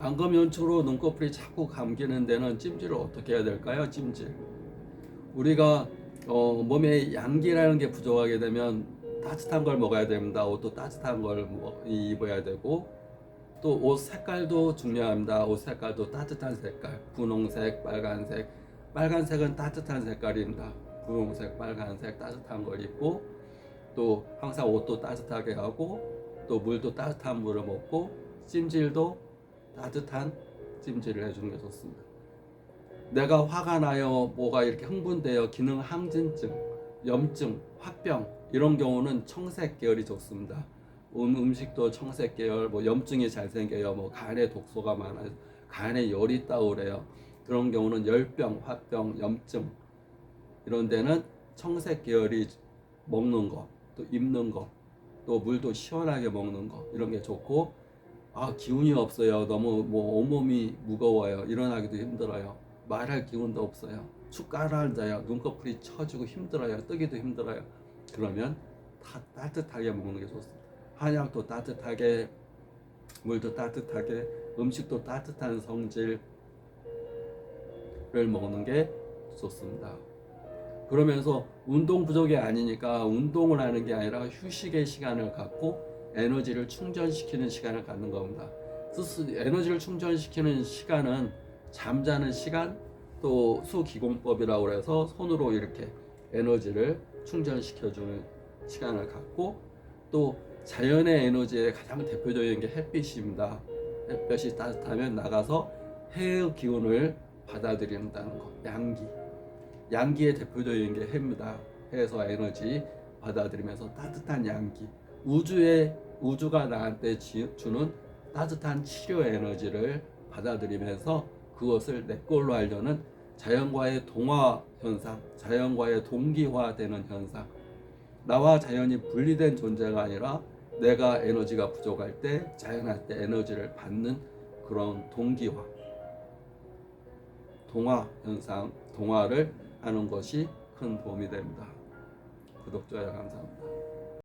안검 연초로 눈꺼풀이 자꾸 감기는 데는 찜질을 어떻게 해야 될까요? 찜질. 우리가 어, 몸에 양기라는 게 부족하게 되면 따뜻한 걸 먹어야 됩니다. 옷도 따뜻한 걸 먹- 입어야 되고 또 옷 색깔도 중요합니다. 옷 색깔도 따뜻한 색깔, 분홍색, 빨간색. 빨간색은 따뜻한 색깔입니다. 분홍색, 빨간색 따뜻한 걸 입고 또 항상 옷도 따뜻하게 하고 또 물도 따뜻한 물을 먹고 찜질도 따뜻한 찜질을 해주는 게 좋습니다. 내가 화가 나요, 뭐가 이렇게 흥분돼요, 기능 항진증, 염증, 화병 이런 경우는 청색 계열이 좋습니다. 음, 음식도 청색 계열, 뭐 염증이 잘 생겨요, 뭐 간에 독소가 많아요, 간에 열이 그래요. 그런 경우는 열병, 화병, 염증 이런 데는 청색 계열이 먹는 거, 또 입는 거, 또 물도 시원하게 먹는 거 이런 게 좋고 아 기운이 없어요. 너무 뭐 온몸이 무거워요. 일어나기도 힘들어요. 말할 기운도 없어요. 축 가라앉아요. 눈꺼풀이 처지고 힘들어요. 뜨기도 힘들어요. 그러면 다 따뜻하게 먹는 게 좋습니다. 한약도 따뜻하게, 물도 따뜻하게, 음식도 따뜻한 성질을 먹는 게 좋습니다. 그러면서 운동 부족이 아니니까 운동을 하는 게 아니라 휴식의 시간을 갖고 에너지를 충전시키는 시간을 갖는 겁니다. 에너지를 충전시키는 시간은 잠자는 시간 또 수기공법이라고 해서 손으로 이렇게 에너지를 충전시켜주는 시간을 갖고 또 자연의 에너지의 가장 대표적인 게 햇빛입니다. 햇볕이 따뜻하면 나가서 해의 기운을 받아들인다는 거, 양기. 양기의 대표적인 게 해입니다. 해에서 에너지 받아들이면서 따뜻한 양기. 우주의 우주가 나한테 지- 주는 따뜻한 치료 에너지를 받아들이면서 그것을 내 걸로 하려는 자연과의 동화 현상, 자연과의 동기화되는 현상. 나와 자연이 분리된 존재가 아니라 내가 에너지가 부족할 때 자연한테 에너지를 받는 그런 동기화, 동화 현상, 동화를 하는 것이 큰 도움이 됩니다. 구독, 좋아요 감사합니다.